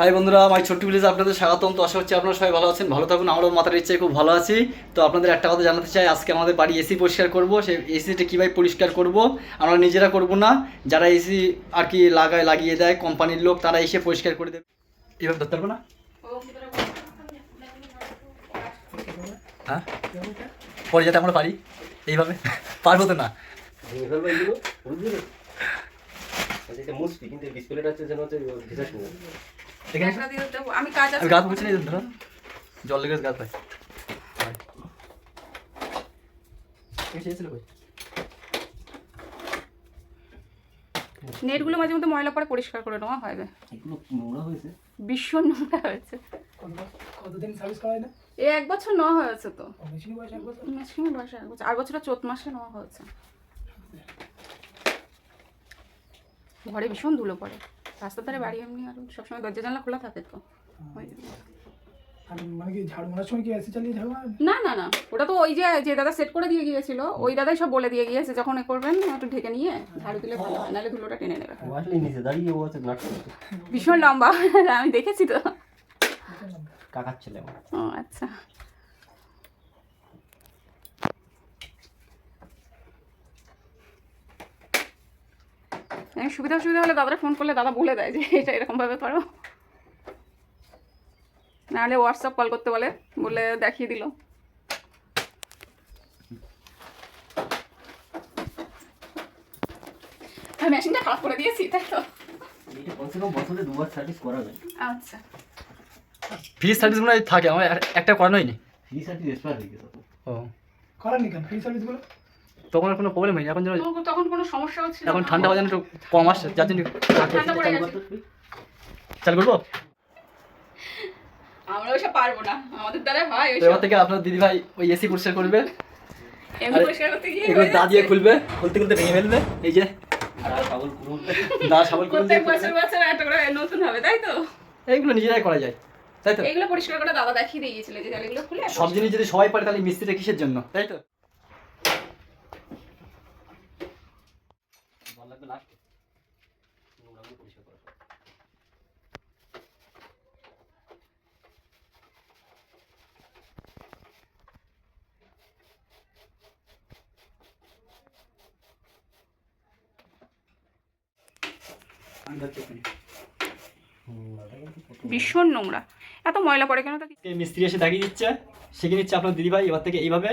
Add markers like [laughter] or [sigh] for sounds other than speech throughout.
High বন্ধুরা আমার ছোট্ট ভিলেজে আপনাদের স্বাগতম। তো আশা হচ্ছে আপনারা সবাই ভালো আছেন ভালো থাকুন। আমরাও মাথার ইচ্ছায় খুব ভালো আছি। তো আপনাদের একটা কথা জানাতে চাই আজকে আমাদের বাড়ি এসি পরিষ্কার করব। সেই এসিটা কীভাবে পরিষ্কার করব আমরা নিজেরা করব না। যারা এসি আর কি লাগায় লাগিয়ে দেয় কোম্পানির লোক তারা এসে পরিষ্কার করে দেবে। এভাবে ধরতে পারব না? হ্যাঁ? পরে যাতে আমরা পারি। এইভাবে? পারব তো না? আচ্ছা, কিন্তু ডিসপ্লেটা হচ্ছে যেন হচ্ছে এখানে একটা দিয়ে দেবো। আমি কাজ আছে। গাছ বুঝছি না ধরো। জল লেগে গাছ পাই। নেটগুলো মাঝে মধ্যে ময়লা পরে পরিষ্কার করে নেওয়া হয় এগুলো নোংরা হয়েছে? ভীষণ নোংরা হয়েছে। কতদিন সার্ভিস করা হয় না? এ এক বছর নেওয়া হয়েছে তো। মেশিন বয়স এক বছর? মেশিনের বয়সে এক বছর। আর বছরটা চোদ্দ মাসে নেওয়া হয়েছে। ঘরে ভীষণ ধুলো পড়ে। রাস্তার ধারে বাড়ি এমনি আর সবসময় দরজা জানলা খোলা থাকে তো। মানে কি ঝাড়ু মারার সময় কি এসি চালিয়ে ঝাড়ু না না না। ওটা তো ওই যে যে দাদা সেট করে দিয়ে গিয়েছিল ওই দাদাই সব বলে দিয়ে গিয়েছে যখন এ করবেন একটু ঢেকে নিয়ে ঝাড়ু দিলে ভালো হয় নাহলে ধুলোটা টেনে নেবে। নিচে দাঁড়িয়ে ও আছে ভীষণ লম্বা। [laughs] আমি দেখেছি তো। কাকার ছেলে ও আচ্ছা। সুবিধা অসুবিধা হলে দাদারা ফোন করলে দাদা বলে দেয় যে এটা এরকমভাবে করো। নাহলে হোয়াটসঅ্যাপ কল করতে বলে বলে দেখিয়ে দিল। আমি মেশিনটা খারাপ করে দিয়েছি তাই তো। এটা কমসে কম বছরে দুবার সার্ভিস করা যায়। আচ্ছা। ফ্রিজ সার্ভিস হয় থাকে আমার একটা করানো হয়নি ফ্রি সার্ভিস এক্সপায়ার হয়ে গেছে। তো। ও। করেননি কেন? ফ্রি সার্ভিসগুলো তখন আর কোনো প্রবলেম হয়নি। এখন যেন তখন- কোনো সমস্যা হচ্ছে এখন। ঠান্ডা বাজানো একটু কম আসছে যার জন্য চালু করব। আমরা ওইসব পারব না। আমাদের দ্বারা হয় এবার থেকে আপনার দিদি ভাই ওই এসি পরিষ্কার করবে। এগুলো দা দিয়ে খুলবে খুলতে খুলতে ভেঙে ফেলবে। এই যে আর পাগল পুরো দা। সাবল প্রত্যেক বছর বছর একটা করে নতুন হবে তাই তো? এইগুলো নিজেরাই করা যায় তাই তো? এগুলো পরিষ্কার করে দাদা দেখিয়ে যে খুলে সব জিনিস যদি সবাই পারে তাহলে মিস্ত্রিটা কিসের জন্য তাই তো ভালো লাগবে লাস্টে নোংরাগুলো পরিষ্কার করা হুম, ওটা কিন্তু প্রথম- ভীষণ নোংরা। এত ময়লা পড়ে কেন মিস্ত্রি এসে দেখিয়ে দিচ্ছে শিখে নিচ্ছে আপনার দিদি ভাই এবার থেকে এইভাবে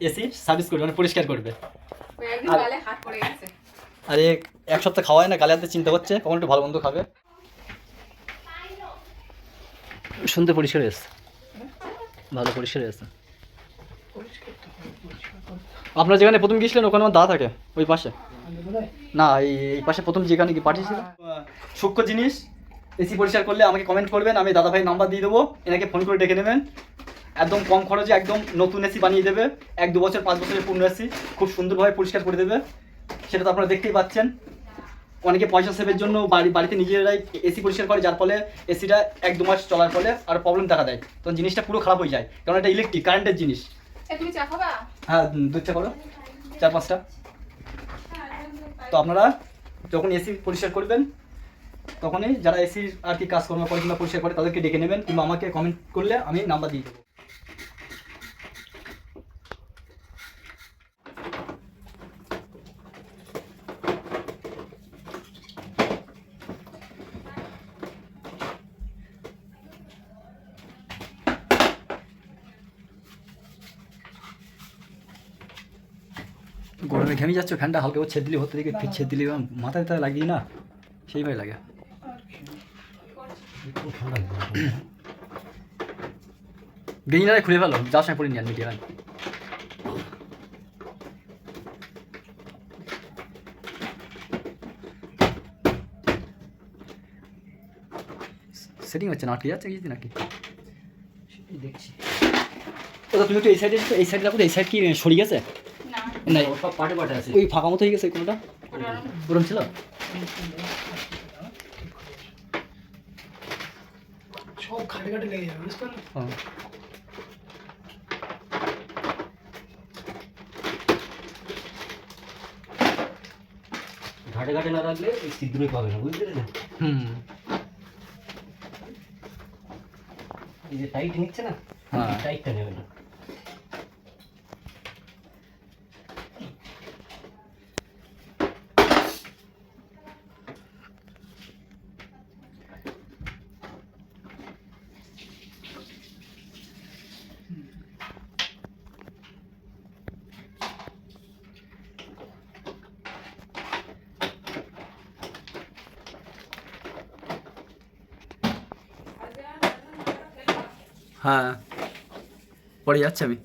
এসি সার্ভিস করবে মানে পরিষ্কার করবে। আর- গালে হাত পড়ে গেছে। আরে এক সপ্তাহ খাওয়ায় না গালে হাতে চিন্তা করছে কখন একটু ভালো মন্দ খাবে। শুনতে পরিষ্কার এসছে ভালো পরিষ্কার এসছে আপনারা যেখানে প্রথম গিয়েছিলেন, ওখানে আমার দাদা থাকে, ওই পাশে। না, এই এই পাশে প্রথম যেখানে কি পাঠিয়েছিল সূক্ষ্ম জিনিস, এসি পরিষ্কার করলে আমাকে কমেন্ট করবেন, আমি দাদা ভাই নাম্বার দিয়ে দেবো, এনাকে ফোন করে ডেকে নেবেন। একদম কম খরচে একদম নতুন এসি বানিয়ে দেবে, এক দু বছর, পাঁচ বছরের পূর্ণ এসি, খুব সুন্দরভাবে পরিষ্কার করে দেবে। সেটা তো আপনারা দেখতেই পাচ্ছেন। অনেকে পয়সা সেভের জন্য বাড়ি, বাড়িতে নিজেরাই এসি পরিষ্কার করে, যার ফলে এসিটা এক দু মাস চলার ফলে আর প্রবলেম দেখা দেয়। তখন জিনিসটা পুরো খারাপ হয়ে যায়, কারণ এটা ইলেকট্রিক কারেন্টের জিনিস। চা খাবা? হ্যাঁ দুধটা করো। চার পাঁচটা। তো আপনারা যখন এসি পরিষ্কার করবেন, তখনই যারা এসির আর কি কাজকর্ম করে পরিষ্কার করে তাদেরকে ডেকে নেবেন কিংবা আমাকে কমেন্ট করলে আমি নাম্বার দিয়ে দেবো। গরমে ঘেমে যাচ্ছে ফ্যানটা হালকা করে ছেদ দিলে হতে দিকে ফির ছেদ দিলে মাথায় তাই লাগিয়ে না সেইভাবে লাগে। গেঞ্জিনারে খুলে ফেলো যার সময় পরে নিয়ে মিটিয়ে নেন সেটিং হচ্ছে না আটকে যাচ্ছে কিছু নাকি? দেখছি। তো তুমি একটু এই সাইডে এই সাইডে রাখো এই সাইড কি সরে গেছে? না সব পাটে পাটে আছে। ওই ফাঁকা মতো হয়ে গেছে কোনটা? ওরম ছিল? সব ঘাটে ঘাটে লেগে যাবে বুঝতে পারলে? হ্যাঁ ঘাটে ঘাটে না রাখলে এই ছিদ্রই পাবে না বুঝতে পেরেছেন? হুম। এই যে টাইট নিচ্ছে না হ্যাঁ। টাইটটা নেবে না। হ্যাঁ পড়ে যাচ্ছে আমি।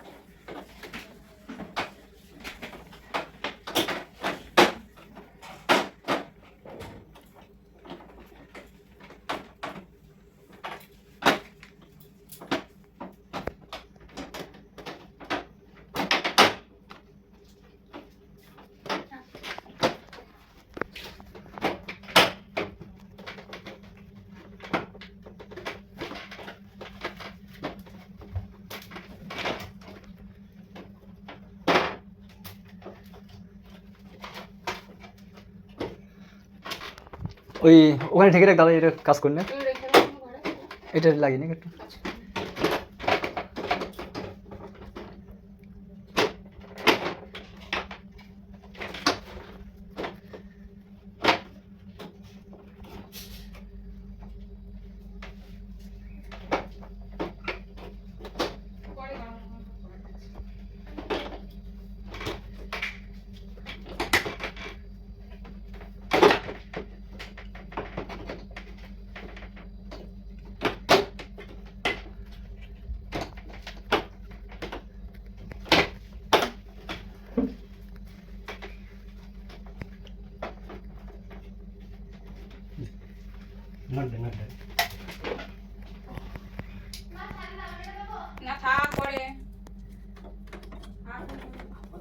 ওই ওখানে ঢেকে রাখ দাদা এটা কাজ করি না। এটা লাগিয়ে নি একটু আচ্ছা। পরে গরম করে দিচ্ছি। নাটবে নাটবে না থাক পরে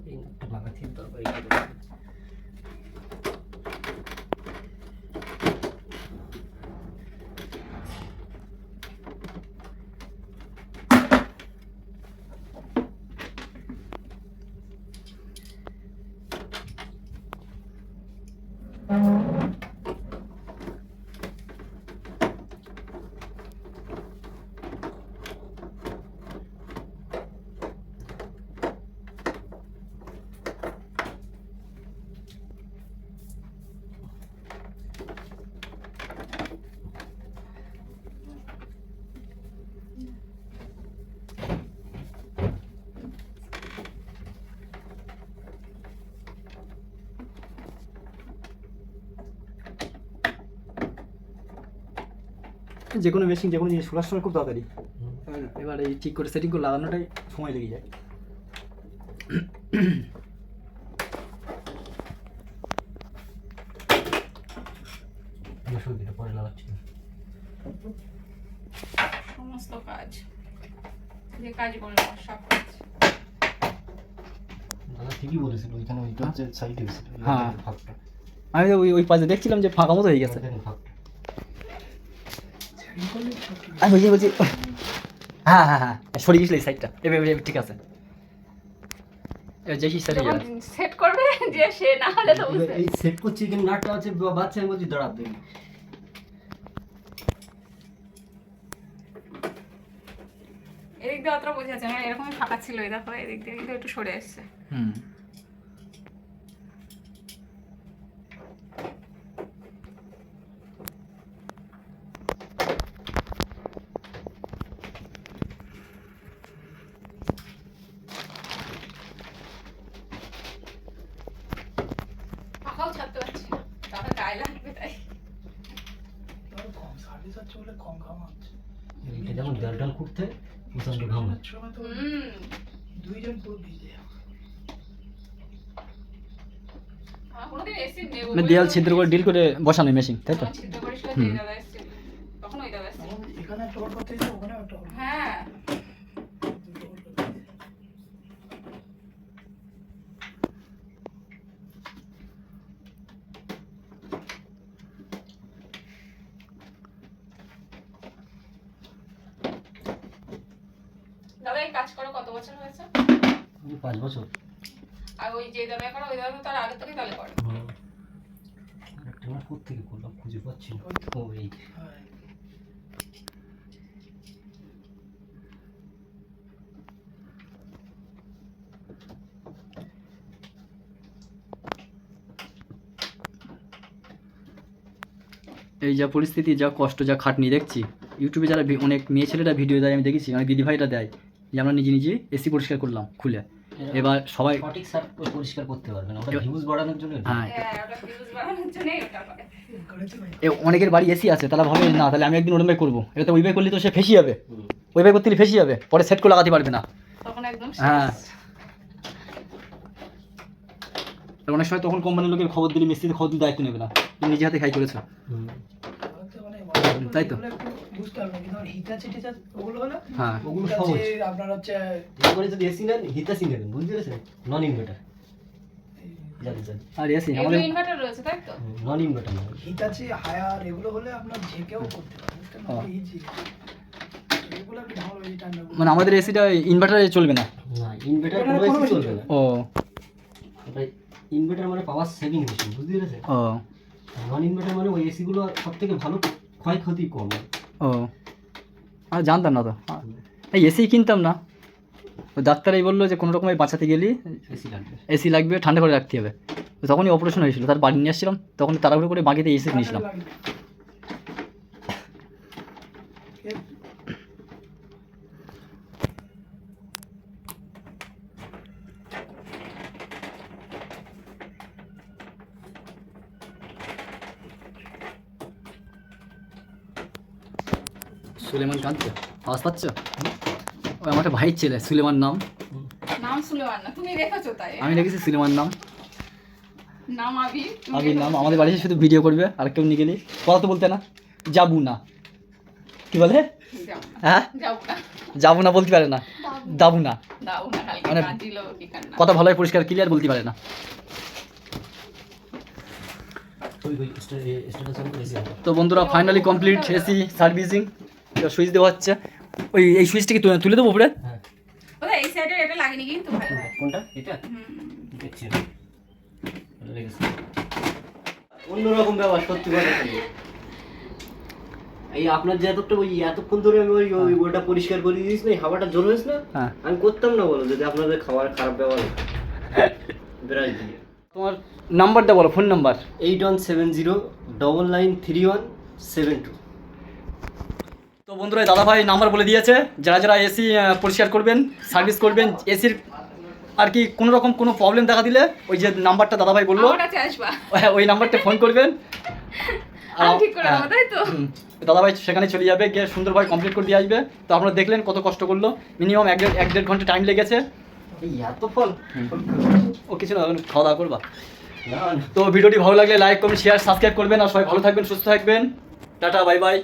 এই নাটটা লাগাচ্ছি তারপর এই যে কোনো মেশিন যে কোনো জিনিস খোলার সময় খুব তাড়াতাড়ি। এবার এই ঠিক করে সেটিং করে লাগানোটাই সময় লেগে যায়। আমি পরে লাগাচ্ছি। সমস্ত কাজ। যে কাজ বললাম সব কাজ। দাদা ঠিকই বলেছিল ওইখানে ওইটা সাইডে হ্যাঁ। আমি ওই ওই পাশে দেখছিলাম যে ফাঁকা মতো হয়ে গেছে। ফাঁকটা। আমি বলছি বলছি হ্যাঁ হ্যাঁ হ্যাঁ। সরে গেছিল এই সাইডটা এবার এবার- ঠিক আছে। এবার যে সাইডে সেট করবে যে সে না হলে তো এই সেট করছি কিন্তু নাটটা আছে বাচ্চা আমি বলছি দাঁড়াতে দেখি এদিক দিয়ে অতটা বোঝা যাচ্ছে না এরকমই ফাঁকা ছিল এই দেখো এদিক দিয়ে কিন্তু একটু সরে এসছে। হুম। ছাড়তে পারছি না। তাহলে গায়ে লাগবে তাই। কম সাড়ে সাতশো বলে কম খাওয়া এটা যেমন ডাল ডাল করতে প্রচণ্ড ঘাম দুইজন পুরো ভিজে মানে দেয়াল ছিদ্র করে ডিল করে বসানো মেশিন তাই তো? ছিদ্র করেছিল হুম। যে দাদা এসেছিল। তখন ওই দাদা এসেছিল? এখানে একটা করতে ওখানে একটা হ্যাঁ। কাজ করো কত বছর হয়েছে? পাঁচ বছর। আর ওই যে দামে করো ওই দামে তার আগে থেকে তাহলে করো। এই যা। পরিস্থিতি যা কষ্ট যা খাটনি দেখছি। ইউটিউবে যারা অনেক মেয়ে ছেলেরা ভিডিও দেয় আমি দেখেছি অনেক দিদিভাইরা দেয়। যে আমরা নিজে নিজে এসি পরিষ্কার করলাম খুলে। এবার সবাই সঠিক সার পরিষ্কার করতে পারবে না। ওটা ভিউজ বাড়ানোর জন্য হ্যাঁ হ্যাঁ, ওটা views বাড়ানোর জন্যই ওটা করে। এ অনেকের বাড়ি এসি আছে তারা ভাবে না তাহলে আমি একদিন ওরমে করব। এটা তো ওই ভাই করলে তো সে ফেসে যাবে। হুম। ওই ভাই করতে ফেসে যাবে পরে সেট করে লাগাতে পারবে না। তখন একদম হ্যাঁ। অনেক সময় তখন কোম্পানির লোকের খবর দিলে মিস্ত্রিতে খবর দিলে দায়িত্ব নেবে না। তুমি নিজে হাতে খাই করেছ। মানে তাই তো। বুঝতে কিন্তু আমার ওগুলো হ্যাঁ ওগুলো সহজ। আপনার হচ্ছে এরপরে যদি এসি নেন হিতাসি নেবেন বুঝতে পেরেছেন? নন ইনভার্টার জানি জানি। আর এসি আমাদের ইনভার্টার রয়েছে তাই তো? নন ইনভার্টার হিতাচি হায়ার এগুলো হলে আপনার যে করতে পারে ইজি এগুলো একটু ভালো এই ঠান্ডা মানে আমাদের এসিটা ইনভার্টারে চলবে না? না ইনভার্টার কোনো কোনো এসি চলবে না। ও। ইনভার্টার মানে পাওয়ার সেভিং মেশিন বুঝতে পেরেছেন? ও। নন ইনভার্টার মানে ওই এসিগুলো সব থেকে ভালো ক্ষয়ক্ষতি কম। ও। আর জানতাম না তো। এই এসি কিনতাম না। ডাক্তার ডাক্তারই বলল যে কোনো রকমে বাঁচাতে গেলি এসি লাগবে। এসি লাগবে ঠান্ডা করে রাখতে হবে। তখনই অপারেশন হয়েছিল। তার বাড়ি নিয়ে আসছিলাম তখন তাড়াহুড়ো করে বাকিতে এসি নিয়েছিলাম সুলেমান কাঁদছে আওয়াজ পাচ্ছ? ওই আমার একটা ভাইয়ের ছেলে সুলেমান নাম। নাম সুলেমান না তুমি রেখেছো তাই। আমি রেখেছি সুলেমান নাম। নাম আবি আবির নাম। আমাদের বাড়িতে শুধু ভিডিও করবে আর কেউ নিয়ে গেলি। কথা তো বলতে না। যাবু না। কি বলে? হ্যাঁ? যাব না। বলতে পারে না। দাবু। না। মানে- কথা ভালোই পরিষ্কার ক্লিয়ার বলতে পারে না। তো বন্ধুরা finally complete AC servicing switch দেওয়া হচ্ছে। ওই এই সুইচটা কি তুলে- তুলে দেবো উপরে? হ্যাঁ। এই সাইডে এটা লাগেনি কিন্তু ভালো কোনটা? এটা? দেখছি না এটা রেখেছি অন্যরকম ব্যাপার সত্যি কথা এই আপনার যে এতটা ওই এতক্ষণ ধরে আমি ওই ওই ওটা পরিষ্কার করে দিয়েছি না হাওয়াটা জোর হয়েছে না? হ্যাঁ। আমি করতাম না বলো যদি আপনাদের খাবার খারাপ ব্যবহার। বিরাট দিয়ে তোমার নাম্বারটা বলো phone number. Eight one seven zero double nine three one seven two তো বন্ধুরা দাদা ভাই নাম্বার বলে দিয়েছে যারা যারা এসি পরিষ্কার করবেন সার্ভিস করবেন এসির আর কি কোনো রকম কোনো প্রবলেম দেখা দিলে ওই যে নাম্বারটা দাদা ভাই বলল [laughs] ওই নাম্বারটা ফোন করবেন। [laughs] আমি ঠিক করে দেবো তাই তো? হুম। দাদাভাই সেখানে চলে যাবে গিয়ে সুন্দরভাবে কমপ্লিট করে দিয়ে আসবে। তো আপনারা দেখলেন কত কষ্ট করল মিনিমাম এক দেড় এক দেড় ঘণ্টা টাইম লেগেছে। এত ফল ও কিছু না খাওয়া দাওয়া করবা। তো ভিডিওটি ভালো লাগলে লাইক করুন শেয়ার সাবস্ক্রাইব করবেন। আর সবাই ভালো থাকবেন সুস্থ থাকবেন। Tata bye bye